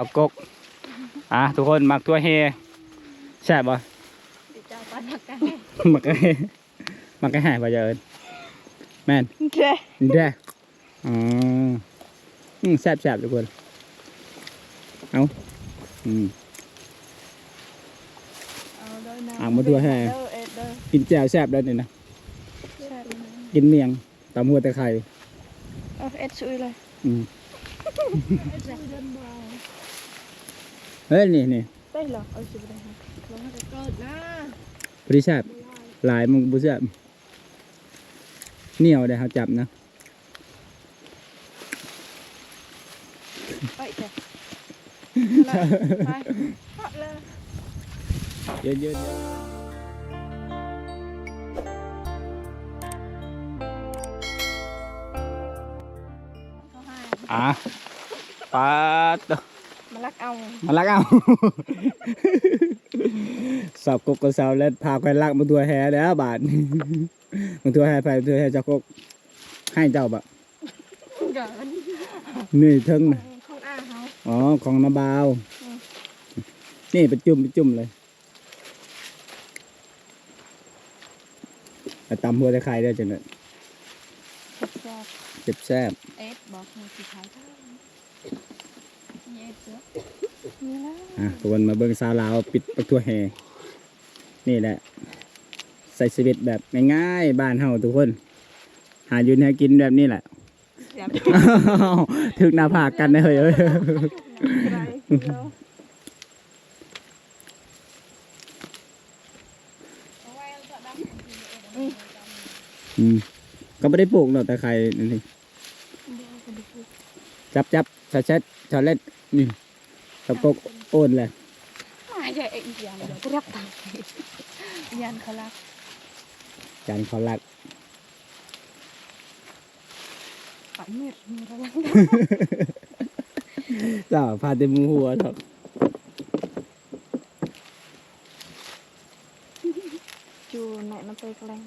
เอากกอะทุกคนมักตัวเฮแซ่บบ่ติดเจ้าปานนักกันมักไก่มักไก่หายไปเยอะแม่นเด้แด่อ๋ออืมแซ่บแซ่บทุกคนเอาอืมเอาเด้อนะอะมาดูให้เด้อเอ็ดเด้อกินแจ่วแซ่บแล้วนี่นะแซ่บนะกินเมียงตำหัวตะไคร้เอาเอ็ดช่วยเลยอืม เอ็ดเดินบ่เฮ้ยนี่นี่ได้เหรอเอาสิบ่ได้ครับลองให้เกิดนะพอดีแซ่บหลายมึงบุแซ่บเหนียวได้เขาจับนะไปเถอะไปพอเลยเยอะเยอะเขาให้อะปาด เด้อมาลักเอามาลักเอา สอบกกกับสาวแล้วพาไปลักมาตัวแฮแล้วบาทมาตัวแฮไปตัวแฮเจะกกให้เจ้าบะเกิดนี่เทึงน่ะของอาเขาอ๋อของนาบาวอืมนี่ไปจุ่มไปจุ่มเลยเอาตำหัวตะไคร้ได้จังเลยแซ่บเจ็บแซ่บ เอ็ดบอกให้สิขายเท่านี่เอ็ดเด้อนี่นะ อะทุกคนมาเบิ่งสาวลาวปิดปักทั่วแฮนี่แหละ ใส่ชีวิตแบบง่ายๆบ้านเฮาทุกคน หาอยู่ให้กินแบบนี้แหละเสียบถึกหน้าผากกันเลยเฮ้ยไรเดี๋ยวเอาไว้เอาเถอะดำอืมอืมก็ไม่ได้ปลูกหรอกแต่ใครนี่เดี๋ยวเอาไปดูจับจับชาเช็ดชาเล็ดนี่ ตะกกโอนเลยมาใหญ่เอ็งเดียวเดี๋ยวก็รับตังค์ยันเขารักจานเขาลักฝันเม็ดมีระวังเจ้าพาเต็มมือหัวเถอะจูไหนมันไปแกล้ง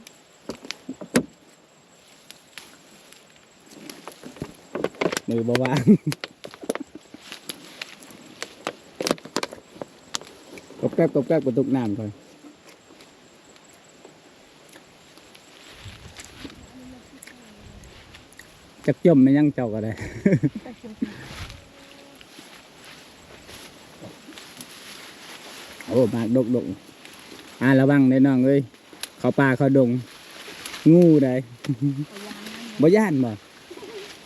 มือบวาง กบ แกบกบแกบกระตุกน้ำก่อนจักจมไม่ยังเจ้าก็ได้ไปกินโอ้มากดกดกอ่าระวังเลยน้องเอ้ยเขาป่าเขาดง งูได้พยายามนั่นบ่ย่านบ่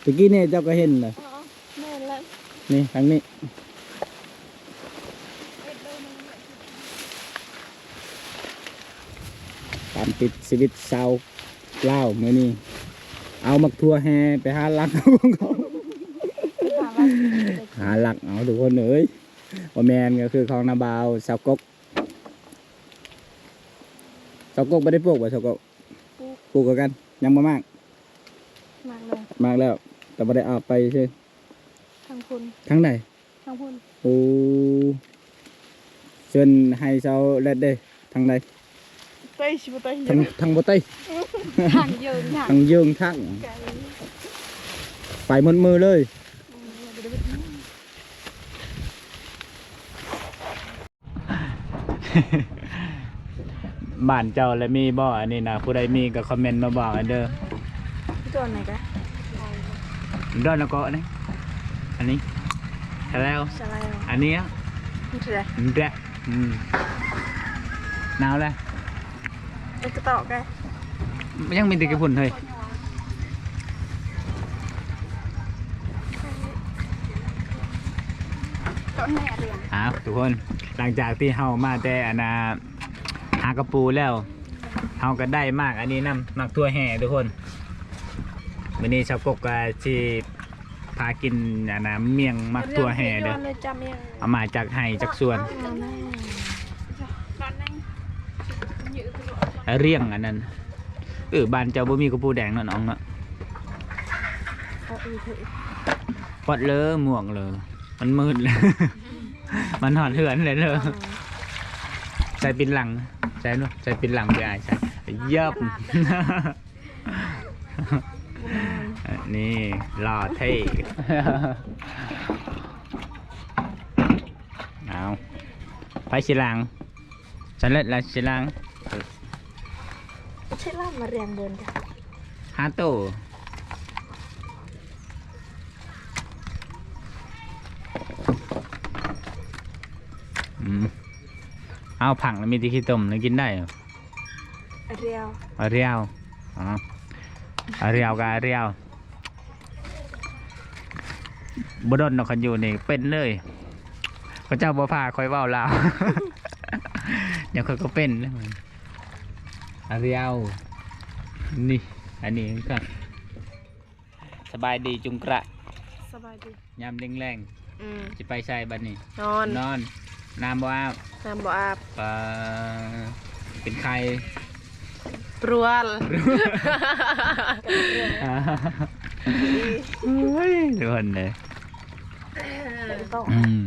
ตะกี้นี่เจ้าก็เห็นเลยอ๋อแม่แล้วนี่ทางนี้ เอ็ดเดินมาเลย ตามติดชีวิตชาวเล่าวมื้อนี้เอามักทั่วแฮไปหาลักของเขาถามว่าหาลักเอาทุกคนเอ้ยว่าแมนก็คือของนาบาวสาวกกสาวกกไม่ได้ปลูกบ่สาวกกปลูกกัน ยังบ่มากมากเลยมากแล้ว แต่บ่ได้เอาไปใช่ทางคุณทั้งใดทางคุณโอ้เชิญให้เจ้าเล็ดเด้ทางใด เต้ยชิบะเต้ยทางทางบ่ใต้ทางยืนทางทางยืงทางไกลไปหมดมือเลยอืมเดี๋ยวไปดูบ้านเจ้าและมีบ่อันนี้นะผู้ใดมีก็คอมเมนต์มาบอกอันเด้อพี่ตัวไหนกันดอนแล้วก็อันนี้อันนี้ใช่แล้วสไลด์อันนี้อะนี่คืออะไรแดะอืมหนาวแล้ว เอ็กต่อกันยังมีแตะกี้ฝุ่นเฮ้ยต้นแม่เรียนอ้าวทุกคนหลังจากที่เฮามาแต่อันน่ะหากระปูแล้วเฮาก็ได้มากอันนี้นำมักทั่วแห่ทุกคนวันนี้ชาวกกก็สิพากินอันน่ะเมียงมักทั่วแห่เด้อเลยจำยังเอามาจากไห้จากสวน เอาแน่ตอนนั้นยืดไปหมด เรียงอันนั้นเออบ้านเจ้าบ่มีกระปูแดงเนาะน้องเนาะเอาอีกเถอะปอดเลยหม่วงเลยมันมืดเลยมันหอดเหือนเลยเลยใส่ปินหลังใส่เนาะใส่ปินหลังไปอะใส่เยับนี่หล่อเท่ไปสิลางฉันเลิศแล้วสิลางใช่ล่า มาเรียงเดินกันหาโตอืมเอาผังแล้วมีที่ขี้ต้มแล้วกินได้เหรอเรียวเอาเรียวอ๋อเอาเรียวกับเอาเรียวบดนนกขันอยู่นี่เป็นเลยพระเจ้าบ่พาคอยเว้าลาวเดี๋ยวเขาก็เป็นแล้วมันเอาเรียว นี่อันนี้ก็สบายดีจุงกระสบายดียามแรงอืมๆจะไปใส่บัดนี้ นอนนอนน้ำบ่อาบน้ำบ่อาบปลาเป็นใคร ปรวลเฮ้ยทุกคนเลยต่ออืม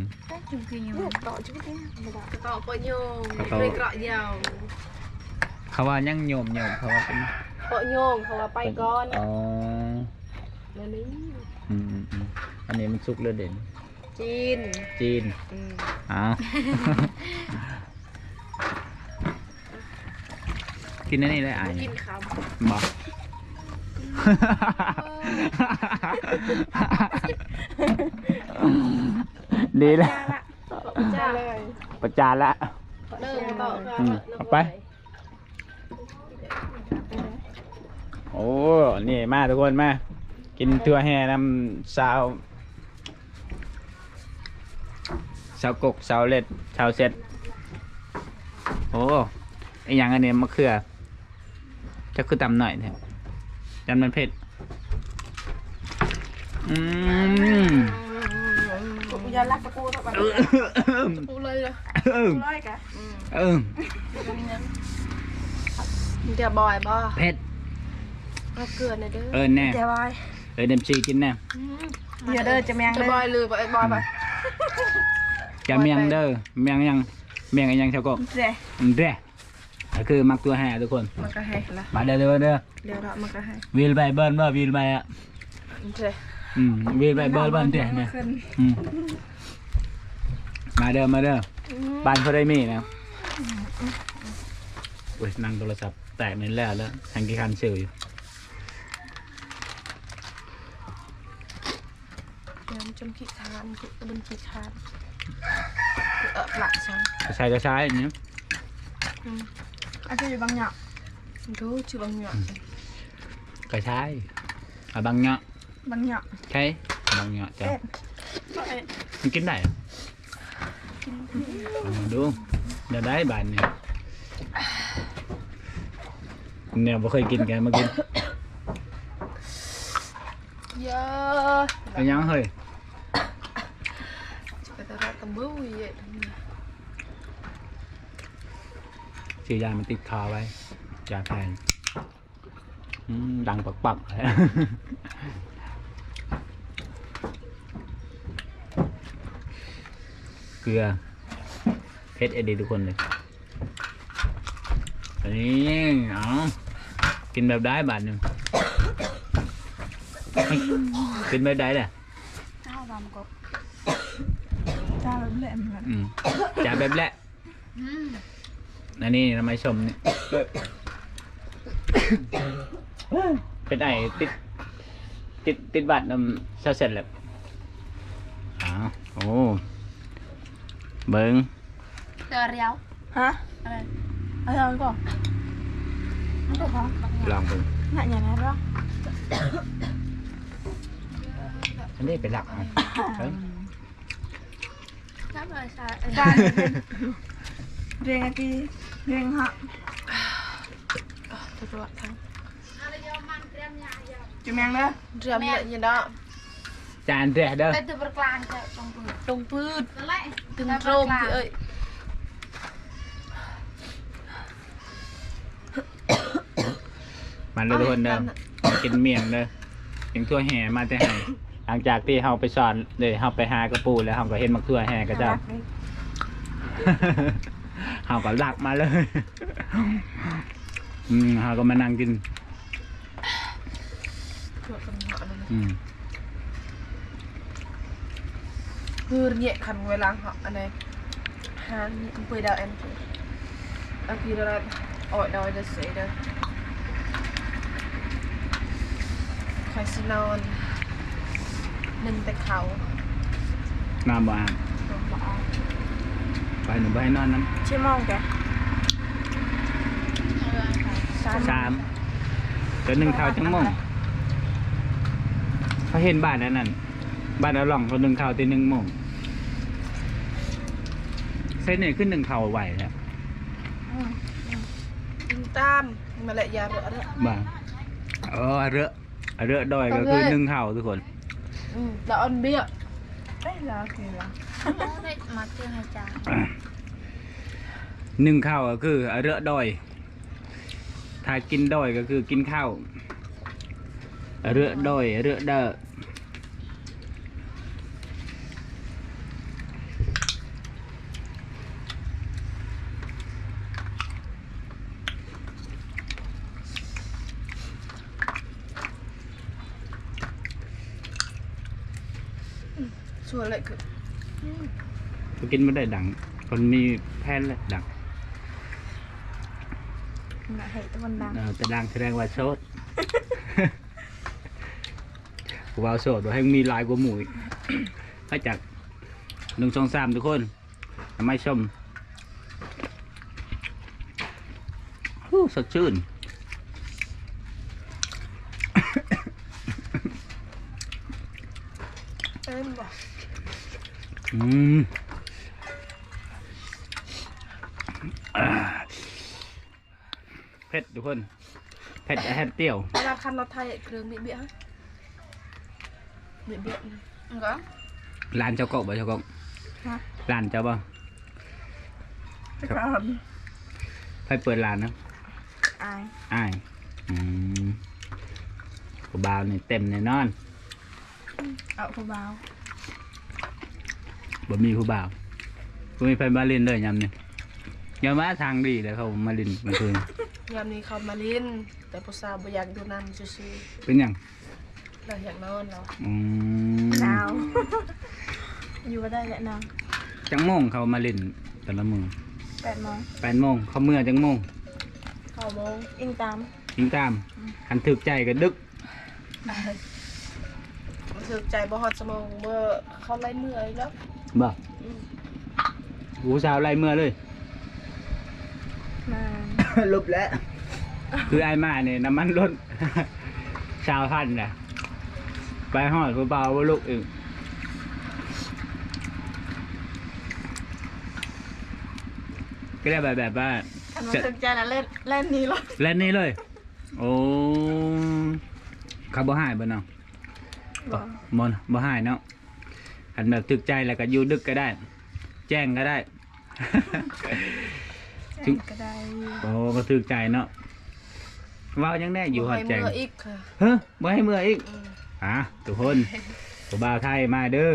จุกอยู่ต่อจุกอยู่ไม่ได้ต่อปะโยงต่อ เลยเกราะยาวเขาว่ายังโยมโยมเขาว่าเป็น ปะโยงเขาว่าไปก่อนอ๋อแล้วนี่อืมอืมอืมอันนี้มันสุกเลยเด่นจีนจีนอืมเอ้ากินอันนี้เลยอะกินคบอก ดีแล้วำจ้าเลยประจานละ เริ่มต่อค่ะอืมเอาไป โอ้ นี่มาทุกคนมา กินทั่วแห่น้ำสาว สาวกกสาวเล็ดสาวเซ็ตโอ้ไออย่างอันนี้มะเขือ จะคือตำหน่อยเนี่ยจันมันเผ็ด อืมกูจะรักตะกูต่อไปเออพูดเลยเหรอเออร้อยกะเออเดี๋ยวบอยบ่เผ็ด เอาเกลือหน่อยเด้อเออแน่เดี๋ยวบอยเออเดมซีกินแน่เดี๋ยวเด้อจะแมงจะเลยบอยเลยบ่ไอ้บอยไปจะเมียงเด้อเมียงยังเมียงไอ้ยังเท่าก็เดี๋ยวอืมเด้ก็คือมักตัวแห่ทุกคน มันก็ให้ละมาเด้อเด้อเด้อเดี๋ยวเรามันก็ให้วิลไปเบิร์นว่าวิลไปอะโอเคอืมวิลไปเบิร์นเบิร์นเด้เนี่ยขึ้นอืมมาเด้อมาเด้อบ้านเขาได้มีนะโอ้ยนั่งโทรศัพท์แตกนั่นแล้วแล้วทางกี่คันเชื่ออยู่เดี๋ยวมันจมขี้คานคือตะอยู่บางอย่างดูชื่อบางอย่างก็ใช้อะบางเนาะบางอย่างใช่บางเนาะจ้ะเอ็ดมันกินได้เหรอเอาดูเดี๋ยวได้บานเนี่ยเนี่ยบ่เคยกินกันมากินเยอะไปยังเฮ้ย จะไปตลาดตะบูเยอะทั้งนี้ซื้อยามันติดคอไว้ยาแพงดังปักปักเลยเกลือเพชรเอดีทุกคนเลยอันนี้เอกินแบบได้บาทหนึ่งกินแบบได้แหละ เจ้าดำกบเจ้าแบบแหลมเหมือนอืมจ่าแบบแหละอันนี้ทำไมชมเนี่ย เป็นไอติด ติดติดบัตรนำเช่าเสร็จแล้วอ้าวโอ้เบิ้งเกลือเรียวฮะอะไรอะไรก่อนนั่นก็พอลองเบิงหนักอย่างนั้นหรออันนี้เป็นหลักอาเอ้ย น้ำอะไรใช่การเรียงอากีเรียงฮะตลอดทั้งจุแมงเด้อเรือมเยอะอยังเนาะจานเด้อเด้อเป็นตัวประกลางจะตรงปืนตรงพืชนั่นแหละถึงโรมที่เอ้ยมาเลยทุกคนเด้อมากินเมี่ยงเด้อกินทั่วแห่มาแต่ให้ หลังจากที่เฮาไปสอนเลยเฮาไปหากระปูแล้วเฮาก็เห็นมักทั่วแห่ก็เจ้า เฮาก็ลักมาเลย อืมเฮาก็มานั่งกินเพื่อกันเหาะนั่นอืมคือเนี่ยคันเวลาเหาะอันไหน Han bữa đầu em ở kia đó là ỏi đòi được sẽ được khỏi xin non nâng tay khẩu น้ำบ่อาบไปหนูไปให้นอนน้ chưa mong kìa ำสามจนหนึ่งข่าวจังโมงเขาเห็นบ้านนั้นนั่นบ้านเอาหล่องเขาหนึ่งข่าวตีหนึ่งโมงเส้นเนี่ยขึ้นหนึ่งข่าวไหวแล้ว Tin tam mà lại già rửa đó บ้าเอออะเรืออะเรือดอยก็คือหนึ่งข่าวทุกคน ừ, là ăn bia đấy là kì là ได้มาเจอให้จ้าหนึ่งข้าวก็คืออะเรือดอย ถ้ากินดอยก็คือกินข้าวอะเรือดอยอะเรือเดอ chùa lại cứ ก็กินไม่ได้ดัง คนมีแพนแล้วดัง là hệ văn đăng เออแต่ดังแสดงว่าโสดกูว่าโสดว่าให้มีหลายกว่าหมูอีกมาจากหนึ่งสองสามทุกคนทำไมชมฮู้สดชื่น อืมอ่าเผ็ดทุกคนเผ็ดแฮตเตี้ยว là khăn nó thay đường bị bịa bị bịa ก็ร้านเจ้ากบบ่เจ้ากบฮะ ร้านเจ้าบ่ Còn ไปเปิดร้านนะ ai อ้ายอืมผู้บ่าวนี่เต็มแน่นอน ở cô báo บ่มีผู้บ่าวบ่มีไฟมาลินเลยยามนี่ยามมาทางดีเลยเขามาลินกลางคืนยามนี้เขามาลินแต่ผู้สาวบ่อยากอยู่นำซื่อเป็นหยังๆเราอยากนอนเราอืมอยู่ก็ได้แหละนางจังโมงเขามาลินแต่ละมือแปดโมงแปดโมงเขาเมื่อจังโมงเข้าโมงอิงตามยิงตามคันถึกใจก็ดึกรู้สึกใจบ่ฮอดสมองเมื่อเขาไล่มือไอ้แล้ว บ่อืมผู้สาวไล่เมื่อเลย มาลุบแล้ว คือไอ้มาเนี่ยน้ำมันลดชาวพันธุ์น่ะ ไปหอดผู้เบาว่าลูกอึงก็ได้แบบแบบว่าอันมันสนใจนะเล่นเล่นนี้หรอเล่นนี้เลย โอ้เขาบ่หายบ่เนาะมอนบ่หายเนาะ อันแบบตึกใจแล้วก็อยู่ดึกก็ได้ แจ้งก็ได้จึง ก็ได้โอ้ก็ตึกใจเนาะเว้ายังได้อยู่หอดแจ้งบ่ให้มืออีกค่ะเฮ้ยบ่ให้เมื่ออีก อืมอะทุกคนผู้บ่าวไทยมาเด้อ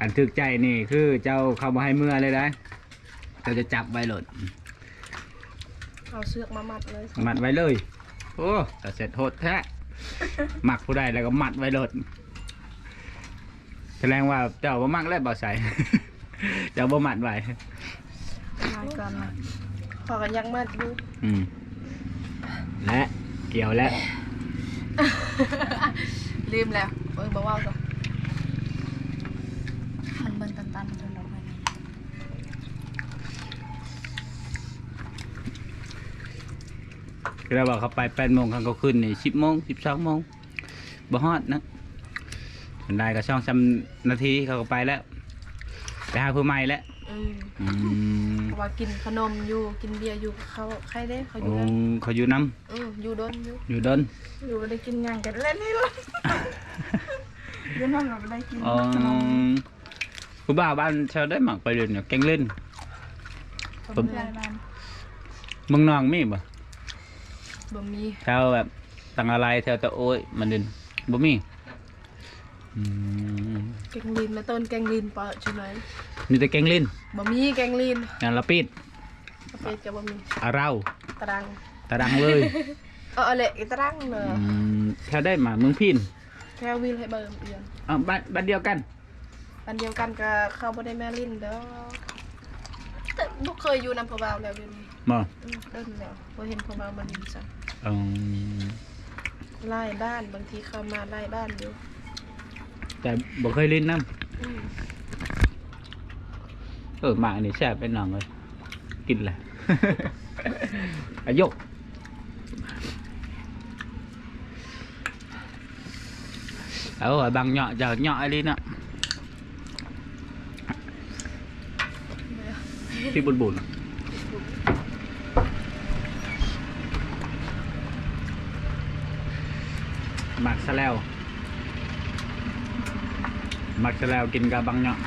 อันทึกใจนี่คือเจ้าเข้ามาให้เมื่อเลยได้เจ้าจะจับไว้โหลดเอาเสือกมามัดเลยมัดไว้เลย โอ้แต่เสร็จโหดแท้หมักผู้ใดแล้วก็มัดไว้โหลด แสดงว่าเจ้าบ่มักแล้วบ่ใส่ เจ้าบ่มัดไว้มาก่อนนะพอกันยังมัดอยู่อืมและเกี่ยวแล้วลืมแล้วเอ้ยบ่เว้าจ้ะมันเบิ่นตันๆจนเราไปเราบอกเขาไปแปดโมงเขาก็ขึ้นนี่สิบโมงสิบสองโมงบ่ฮอดนะ มันได้ก็ช่องสามนาทีเขาก็ไปแล้วไปหาผู้ใหม่แล้วอืมอืมเพราะว่ากินขนมอยู่กินเบียร์อยู่เขาใครได้เขาอโอ้ยู่นั่นเขาอยู่น้อืมอยู่โดนอยู่ำอยู่ดนอยู่บ่ได้กินงานกันเล่นนี่เลยอยู่นั่นเราบ่ได้กินอ๋อขนมผู้บ่าวบ้านชาวได้หมักไปเรียนเนี่ยแกงเล่น ผม เพื่อนบ้านเมืองนองมีบ่บ่มีแถวแบบตังอะไรแถวตะโอ้ยมันดินบ่มี อืมแกงลินแล้วต้นแกงลินเปิดใช่ไหมมีแต่แกงเล่นบ่มีแกงลินงานละปิดกาแฟจะบ่มีอาเราตารางตะดังเลยเออเอาเลยอีตารางเนอะอืมแถวได้มาเมืองพินแค่วิลให้เบิ่มเอียนอ่าบ้านบ้านเดียวกัน อันเดียวกันก็เข้าบ่ได้แม่ลินเด้อบ่เคยอยู่นำพ่อบ่าวแล้วเดี๋ยวนี้บ่อืมเดินแล้วบ่เห็นพ่อบ่าวมาดินจ้ะ อืมไล่บ้านบางทีเข้ามาไล่บ้านอยู่ แต่บ่เคยลิ้นน้อืมำเออหมากนี่แซ่บเป็นหนังเลย กินแหละ อายุเอาอะบางเหยาะจากเหยาะอะไรเนาะที่บุญบุญหมักซะแล้วห มักซะแล้วกินกับบางเหยาะ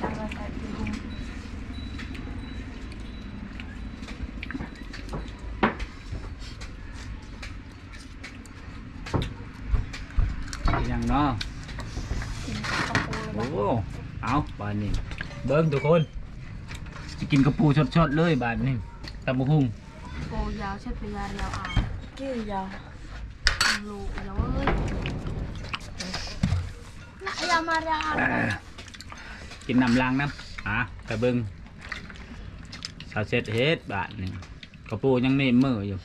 ตามมาใส่ถุงยังเนาะกินกระปูเลยโอ้บ่เอาบานนี้เบิ้งทุกคนจะกินกระปูสดๆเลยบานนี้ตำบักหุ่งโก ยาวเช็ดไปยาเรียวอะกี้ยาวลูกแล้วเอ้ยน่ะยามาเรียวอะกินน้ำล้างน้ำอะแต่เบิ้งชาวเซ็ตเฮ็ดบาทนี่กระปูยังนี่มืออยู่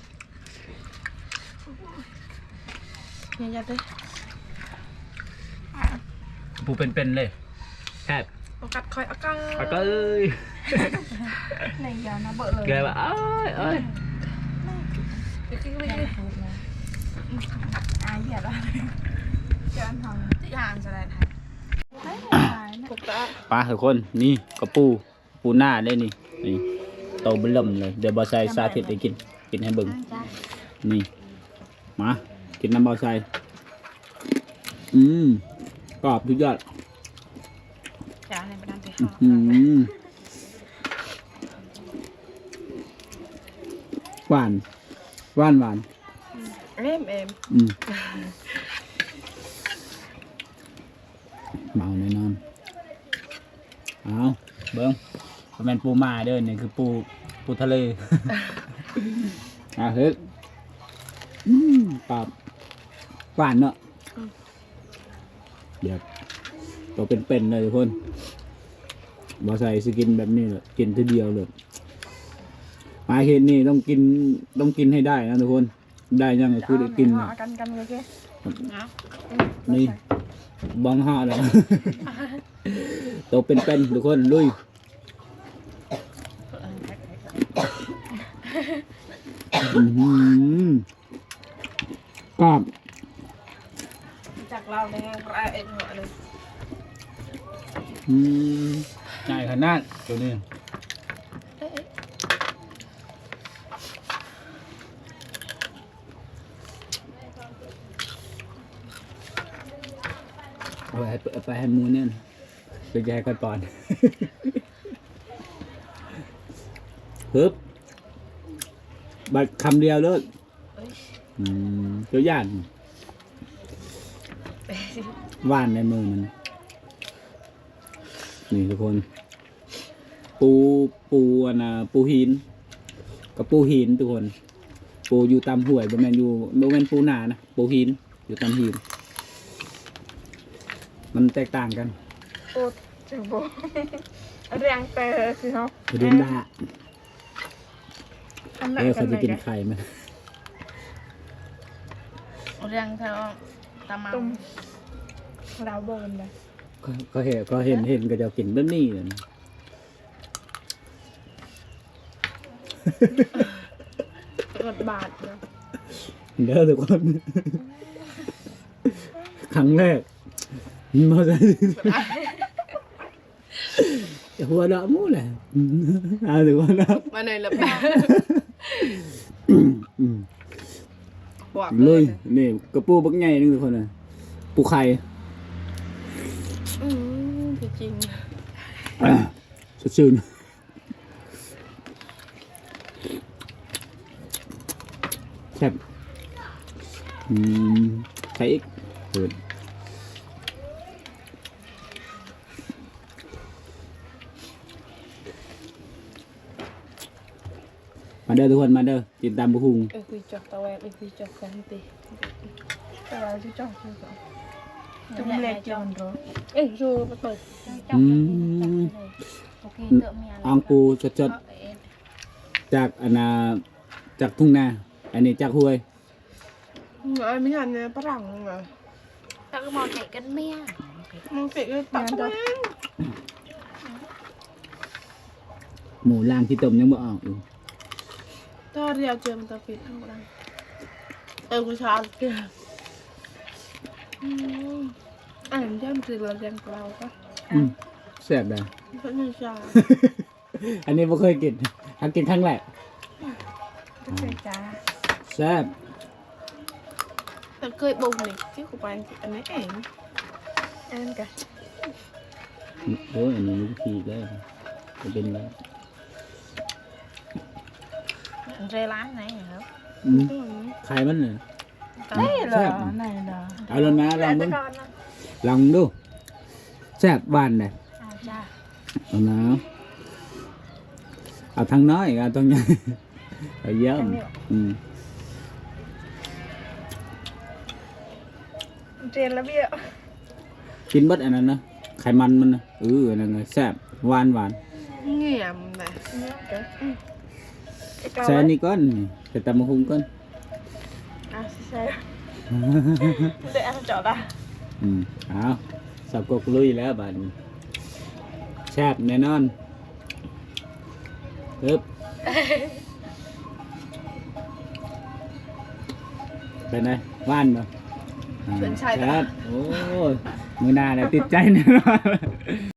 เนี่ยยัดเด้อกระปูเป็นๆเลยแทบเอากัดคอยเอากัดปากก็เอ้ยในยานะเบิดเลยเกยว่าเอ้ยเอ้ยไปกินไปแม่กินถูกนะอาเหยียดอะไรเจ้าทองที่อ่านจะได้ไทยไม่หายนะปลาทุกคนนี่กระปูปูหน้าได้นี่นี่โตเบิ่มเลย เดี๋ยวบอใส่สาธิตให้กิน กินให้เบิ่งนี่ มา กินน้ำบาใส่อืมกรอบทุกยอดอย่าให้ไปนั่นไปอืข้าวมหวาน หวานหวานเอ็มเอ็มอืมเมาแน่นอนเอาเบิ้งมันเป็นปูมาเด้อนี่คือปูปูทะเลอะเฮ้ยอืมกรอบหวานเนาะเดี๋ยวตัวเป็นๆเลยทุกคนบอใส่สกินแบบนี้เลยกินทีเดียวเลย มาเห็นนี่ต้องกินต้องกินให้ได้นะทุกคน ได้ยังก็คือได้กินนะกันกันโอเคนะนี่บังห้าเลยตัวเป็นๆทุกคนลุยอื้อหือกรอบจากเราในไรเอ็นหัวเลยอืมใหญ่ขนาดตัวนี้ เอาไปไปให้มูเนี่ยไปแยกกันก่อนฮึบบัดคำเดียวเลยอืมตัวย่านว่านในมือมัน นี่ทุกคน ปูปูอันะปูหิน กับปูหินทุกคน ปูอยู่ตามห้วยบ่แมนอยู่บ่แมนปูหนานะ ปูหินอยู่ตามหิน มันแตกต่างกันโอ้จังโบเรียงเตอคือเขาเรียนดาอันไหนเออกัเขานไหนจะกินกันไข่มันเรียงเธอตามมาตุ้มเราเบิร์นเลยก็ก็เห็นก็เห็นเห็นก็จะกินแบบนี้เลยนะกดบาทนะเด้อทุกคน ครั้งแรก มาใส่หัวเราะมู่แหละเอาถือว่านะมาเลยละอืมบวกเลเลยยนี่กระปูบักใหญ่นึงทุกคนนะปูไข่อืมจริงอะสดชื่นแซ่บอืมใส่อีกเปิด มาเด้อทุกคนมาเด้อติดตามบุคุงเออคุยจอกตะแวงเออคุยจอกกันตีแต่เราจะจอกคือก่อนจุ่มเล็กจนรถเอ้ยดูมาเปิดอืมโอเคเตอะเมียอองปูสดๆจากอันนาจากทุ่งนาอันนี้จากห้วยไอ้ไม่ทันเนี่ยฝรั่งเหรอแล้วก็มองเตะกันเมียมึงเตะเลยตักเข้าไปหมูล่างที่ต้มยังบ่ออกอยู่ ถ้าเรียวเจอมันจะปิดทั้งหมดเออกูชาเกลืออืมอ่านย่ำจืดเราเรียนกับเราปะอืมแซ่บได้เพราะมันชาอันนี้ไม่เคยกินอันกินครั้งแรกก็เคยจ้าแซ่บแต่เคยบ่งนี่ที่กูไปอันนี้เองอันกันโอ้ยอันนี้มันขี้เลยจะเป็นแล้ว เรร้านไหนครับอืมไข่มันเนี่ยเฮ้ยเหรอแซ่บไหนเหรอเอาแล้วนะลองดูก่อนนะลองดูแซ่บบ้านเลยจ้าเอานะเอาทั้งน้อยเอาทั้งใหญ่เอาเยอะอืมเรียนแล้วเบี้ยกินเบดอันนั้นนะไขมันมันนะเอออันนั้นไงแซ่บหวานหวานเงียบนะใส่อันนี้ก่อนใส่ตำมะฮุง ก่อนอะใช่เดี๋ยวจอดอะอืมเอาสับกกลุยแล้วบาดนี้แซ่บแน่นอนปึ๊บ เป็นไงหว่านบ่อ่าแซ่บโอ้ยมือหน้าเนี่ยติดใจแน่นอน